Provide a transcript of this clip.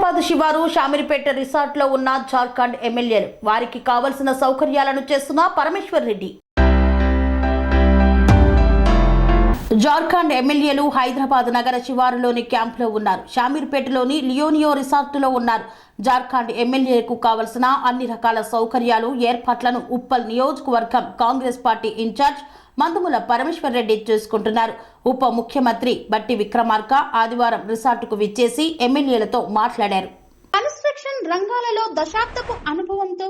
హైదరాబాద్ శివారు షామిరిపేట రిసార్ట్లో ఉన్న జార్ఖండ్ ఎమ్మెల్యేలు. వారికి కావలసిన సౌకర్యాలను చేస్తున్న పరమేశ్వర్ రెడ్డి. జార్ఖండ్ ఎమ్మెల్యేలు హైదరాబాద్ నగర శివారులోని క్యాంపులో ఉన్నారు. షామీర్పేటలోని లియోనియో రిసార్టులో ఉన్నారు. జార్ఖండ్ ఎమ్మెల్యేలకు కావలసిన అన్ని రకాల సౌకర్యాలు ఏర్పాట్లను ఉప్పల్ నియోజకవర్గం Congress party in charge Mandumula Parameshwar Reddy చూసుకుంటున్నారు. ఉప ముఖ్యమంత్రి బట్టి విక్రమార్క ఆదివారం రిసార్టుకు విచ్చేసి ఎమ్మెల్యేలతో మాట్లాడారు. కన్స్ట్రక్షన్ రంగాలలో దశాబ్దపు అనుభవంతో